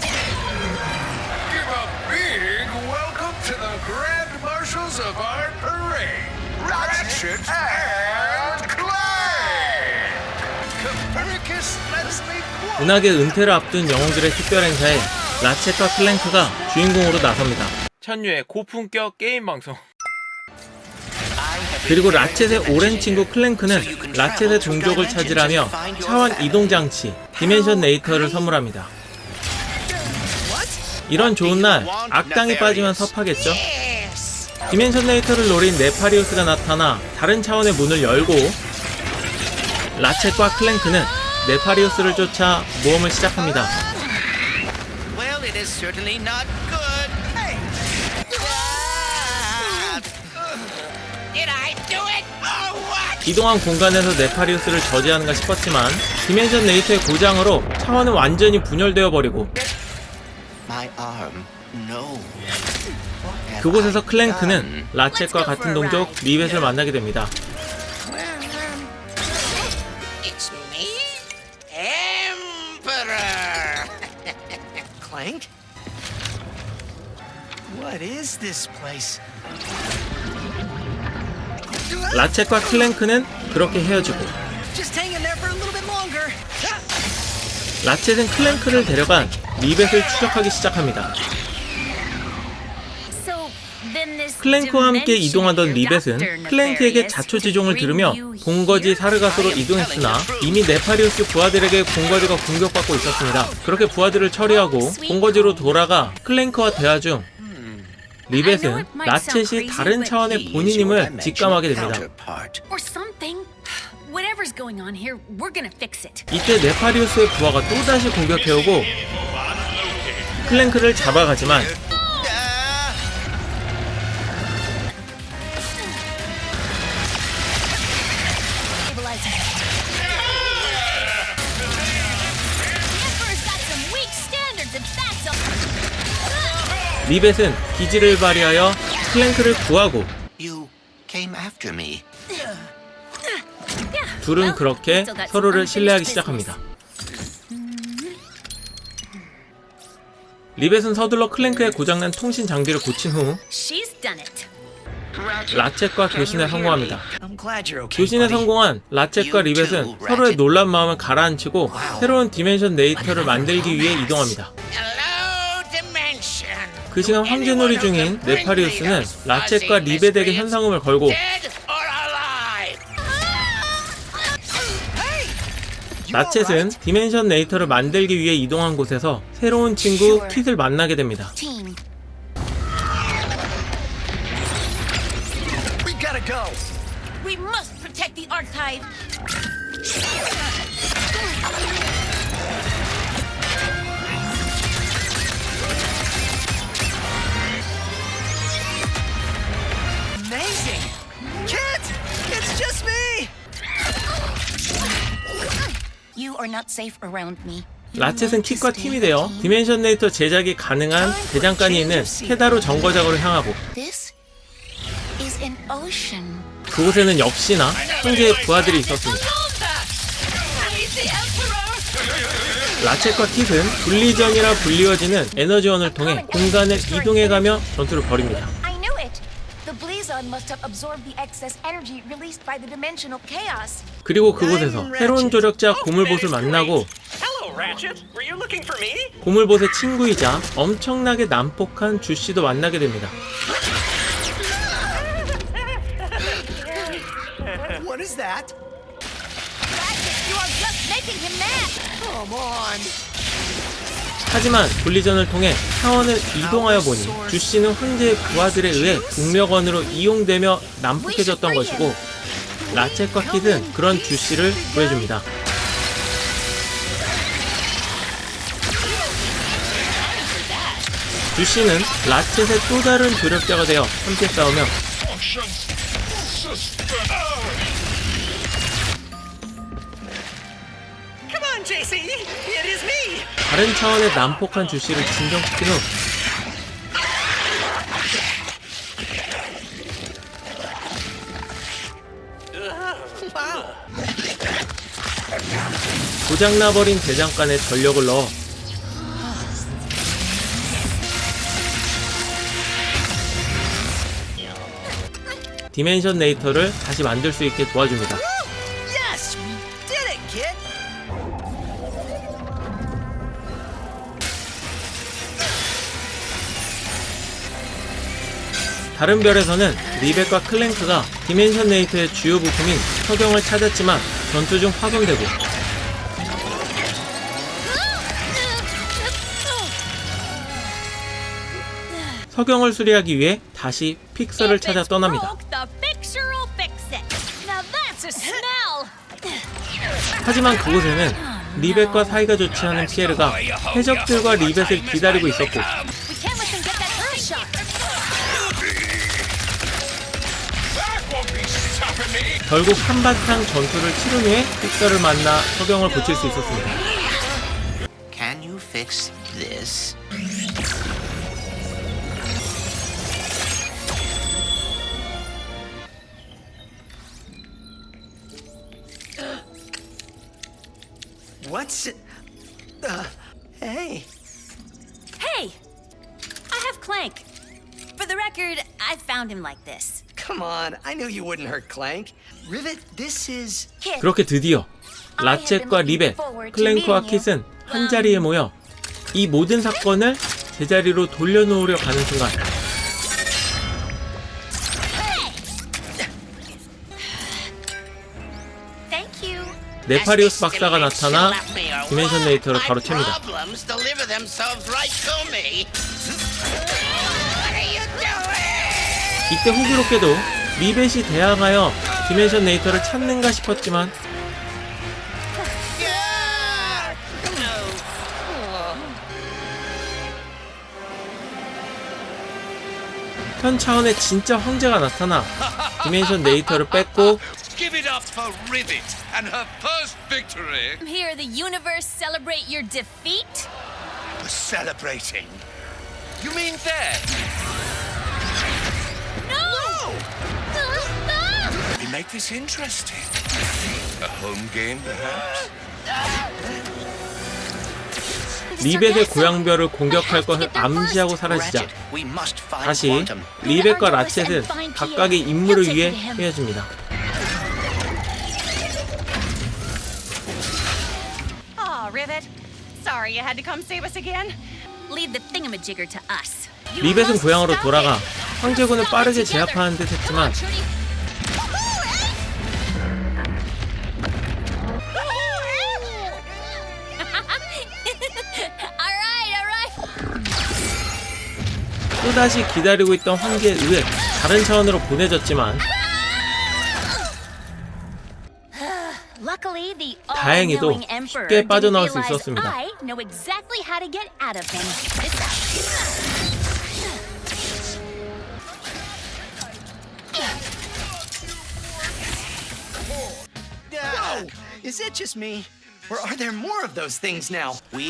Give a big welcome to the Grand Marshals of our parade, Ratchet and Clank! Copernicus Leslie Quo. 은하계 은퇴를 앞둔 영웅들의 특별 행사에 라쳇과 클랭크가 주인공으로 나섭니다. 천유의 고품격 게임 방송. 그리고 라쳇의 오랜 친구 클랭크는 라쳇의 종족을 찾으라며 차원 이동 장치 디멘션 네이터를 선물합니다. 이런 좋은 날 악당이 빠지면 섭하겠죠? 디멘션 네이터를 노린 네파리우스가 나타나 다른 차원의 문을 열고 라쳇과 클랭크는 네파리우스를 쫓아 모험을 시작합니다. Oh? 이동한 공간에서 네파리우스를 저지하는가 싶었지만 디멘션 네이터의 고장으로 차원은 완전히 분열되어 버리고 그곳에서 클랭크는? 라쳇과 같은 동족 리벳을 만나게 됩니다. It's me, Emperor. Clank? What is this place? 라쳇과 클랭크는 그렇게 헤어지고 Just hanging there for a little bit longer. 라쳇은 클랭크를 데려간 리벳을 추적하기 시작합니다. 클랭크와 함께 이동하던 리벳은 클랭크에게 자초지종을 들으며 본거지 사르가스로 이동했으나 이미 네파리우스 부하들에게 본거지가 공격받고 있었습니다. 그렇게 부하들을 처리하고 본거지로 돌아가 클랭크와 대화 중 리벳은 라쳇이 다른 차원의 본인임을 직감하게 됩니다. 이때 네파리우스의 부하가 또다시 공격해오고 클랭크를 잡아가지만 리벳은 기지를 발휘하여 클랭크를 구하고 You came after me. 둘은 그렇게 서로를 신뢰하기 시작합니다. 리벳은 서둘러 클랭크의 고장난 통신 장비를 고친 후. 라쳇과 교신에 성공합니다. 교신에. 성공한 라쳇과 리벳은 서로의 놀란 마음을 가라앉히고 새로운 디멘션 네이터를 만들기 위해 이동합니다. 그 시간 황제놀이 중인 네파리우스는 라쳇과 리벳에게 현상금을 걸고? 라쳇은 디멘션 네이터를 만들기 위해 이동한 곳에서 새로운 친구 킷을 만나게 됩니다. Amazing. Kit! It's just me! You are not safe around me. 라쳇은 킷과 팀이 되어 디멘션 네이터 제작이 가능한 대장간이 있는 케다로 정거장으로 향하고 This is an ocean. 그곳에는 역시나 황제의 부하들이 있었습니다. 라쳇과 킷은 분리전이라 불리워지는 에너지원을 통해 공간을 이동해가며 전투를 벌입니다. Blazon must have absorbed the excess energy released by the dimensional chaos. 그리고 그곳에서 새로운 조력자 고물봇을 만나고 Hello, Ratchet. Were you looking for me? 고물봇의 친구이자 엄청나게 난폭한 주씨도 만나게 됩니다. What is that? You are just making him mad! Come on. 하지만 분리전을 통해 차원을 이동하여 보니 주씨는 황제의 부하들에 의해 국력원으로 이용되며 난폭해졌던 것이고 라쳇과 킷은 그런 주씨를 구해줍니다. 주씨는 라쳇의 또 다른 조력자가 되어 함께 싸우며 JC. It is me. 다른 차원의 난폭한 주씨를 진정시킨 후 고장나버린 대장간에 전력을 넣어 디멘션 네이터를 다시 만들 수 있게 도와줍니다. 다른 별에서는 리벳과 클랭크가 디멘션 네이터의 주요 부품인 석영을 찾았지만 전투 중 파손되고 석영을 수리하기 위해 다시 픽서를 찾아 떠납니다. 하지만 그곳에는 리벳과 사이가 좋지 않은 피에르가 해적들과 리벳을 기다리고 있었고 결국 한바탕 전투를 치른 후에 픽서를 만나 석영을 고칠 수 있었습니다. Can you fix this? What's it? Uh, hey. Hey, I have Clank. For the record, I found him like this. Come on, I knew you wouldn't hurt Clank. Rivet, this is. 그렇게 드디어 라쳇과 리벳, 클랭크와 킷은 한 자리에 모여 이 모든 사건을 제자리로 돌려놓으려 가는 순간 Thank you. 네파리우스 박사가 나타나 디멘션 네이터를 My 가로챕니다. 이때 호기롭게도 리벳이 대항하여 디멘션 네이터를 찾는가 싶었지만. 현 차원의 진짜 황제가 나타나 디멘션 네이터를 뺏고 Give it up for Rivet and her first victory. Here, the universe celebrate your defeat. Celebrating. You mean that? Make this interesting. A home game, perhaps? 리벳의 고향별을 공격할 것을 암시하고 사라지자 다시. 리벳과 라쳇은 각각의 임무를 위해 헤어집니다. Aw, Rivet. Sorry you had to come save us again. Leave the thingamajigger to us. 리벳은 고향으로 돌아가 황제군을 빠르게 제압하는 듯 했지만 또다시 기다리고 있던 황제에 의해 다른 차원으로 보내졌지만 다행히도 쉽게 빠져나올 수 있었습니다.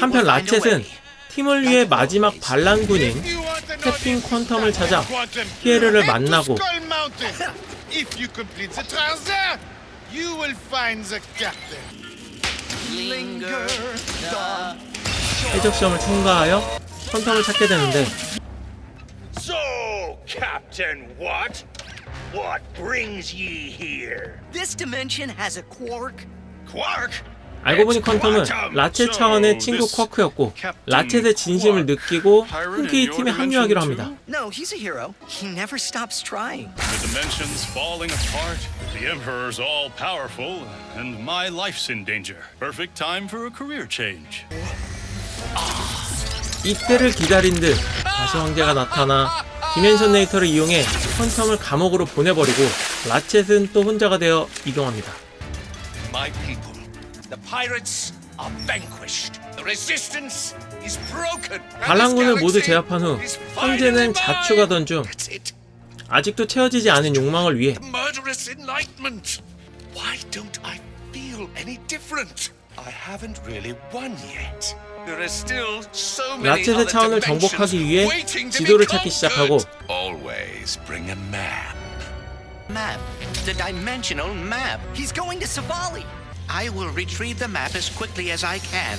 한편 라쳇은. 팀을 위해 마지막 반란군인 The 퀀텀을 찾아? 피에르를 만나고. 해적 시험을 통과하여 퀀텀을 찾게 되는데 So, Captain What? What brings ye here? This dimension has a quark. Quark? 알고 보니 퀀텀은 라쳇 차원의 친구 쿼크였고 라쳇의 진심을 느끼고 흔쾌히 팀에 합류하기로 합니다. No, he's a hero. He never stops trying. The dimensions falling apart, the Emperor's all powerful, and my life's in danger. Perfect time for a career change. 이때를 기다린 듯 다시 황제가 나타나 디멘션 네이터를 이용해 퀀텀을 감옥으로 보내버리고 라쳇은 또 혼자가 되어 이동합니다. My people, pirates are vanquished. The resistance is broken. 반란군을 모두 제압한 후 is 황제는 finally 자축하던 중. 아직도 채워지지 않은 욕망을 위해 The murderous enlightenment. Why don't I feel any different? I haven't really won yet. There are still so many other 차원을 정복하기 위해 지도를 찾기. 시작하고 Always bring a map. Map. The dimensional map. He's going to Savali. I will retrieve the map as quickly as I can.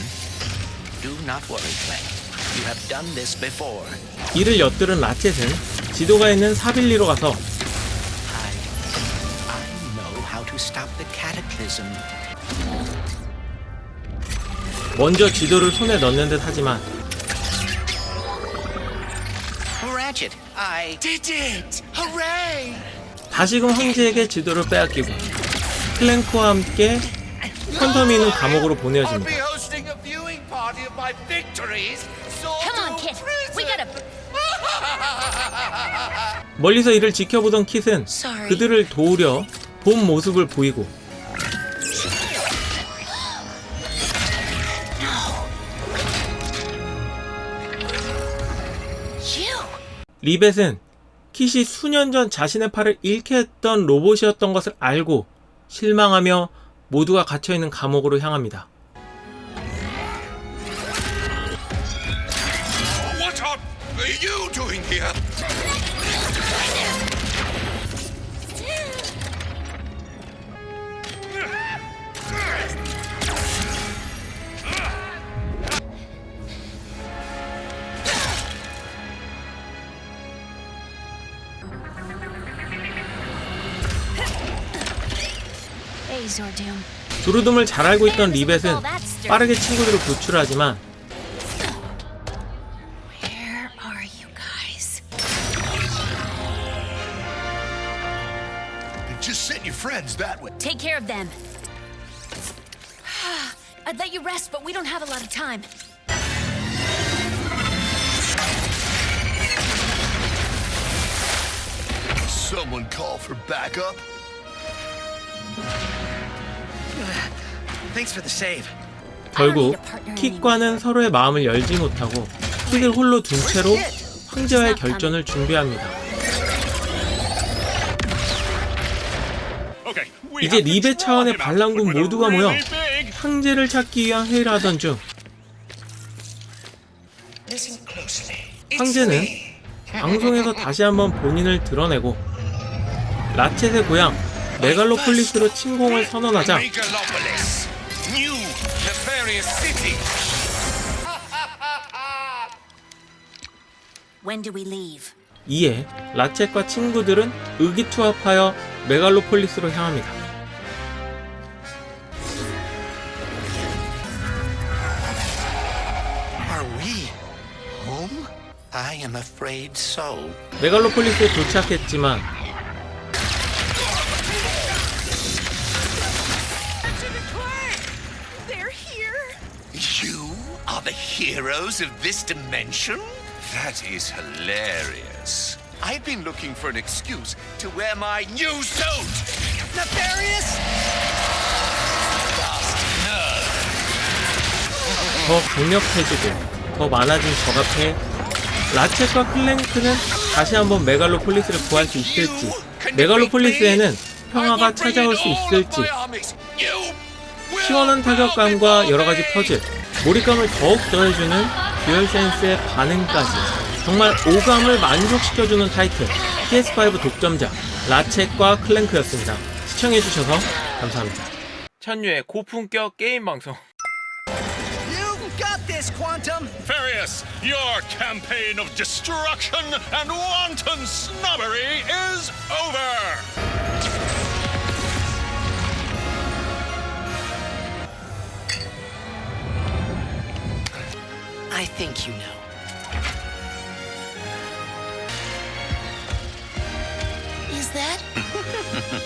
Do not worry, Clank. You have done this before. 이를 엿들은 라쳇은 지도가 있는 사빌리로 가서 to stop the cataclysm. 먼저 지도를 손에 넣는 듯 하지만 Ratchet, I. Did it! Hooray! 다시금 황제에게 지도를 빼앗기고 클랭크와 함께 퀀텀이는 감옥으로 보내어집니다. 멀리서 이를 지켜보던 킷은 Sorry. 그들을 도우려 본 모습을 보이고. 리벳은 킷이 수년 전 자신의 팔을 잃게 했던 로봇이었던 것을 알고 실망하며 모두가 갇혀있는 감옥으로 향합니다. 두루둠을 잘 알고 있던 리벳은 빠르게 친구들을 구출하지만 Where are you guys? Just send your friends that way. Take care of them. I'd let you rest, but we don't have a lot of time. Someone call for backup. 결국 킷과는 서로의 마음을 열지 못하고 킷을 홀로 둔 채로 황제와의 결전을 준비합니다. 이제 리베 차원의 반란군 모두가 모여 황제를 찾기 위한 회의를 하던 중. 황제는 방송에서 다시 한번 본인을 드러내고 라쳇의 고향 메갈로폴리스로 침공을 선언하자 new nefarious city. When do we leave? 이에 라쳇과 친구들은 의기투합하여 메갈로폴리스로 향합니다. Are we home? I am afraid so. 메갈로폴리스에 도착했지만 heroes of this dimension? That is hilarious. I've been looking for an excuse to wear my new suit. Nefarious! 더 강력해지고 더 많아진 적 앞에 라쳇과 클랭크는 다시 한번 메갈로폴리스를 구할 수 있을지 메갈로폴리스에는 평화가 찾아올 수 있을지 시원한 타격감과 여러가지 퍼즐 몰입감을 더욱 더해주는 듀얼센스의 반응까지 정말 오감을 만족시켜주는 타이틀 PS5 독점작 라쳇과 클랭크였습니다 시청해주셔서 감사합니다 천유의 고품격 게임 방송 You got this, Quantum! Farius, your campaign of destruction and wanton snobbery is over! I think you know. Is that?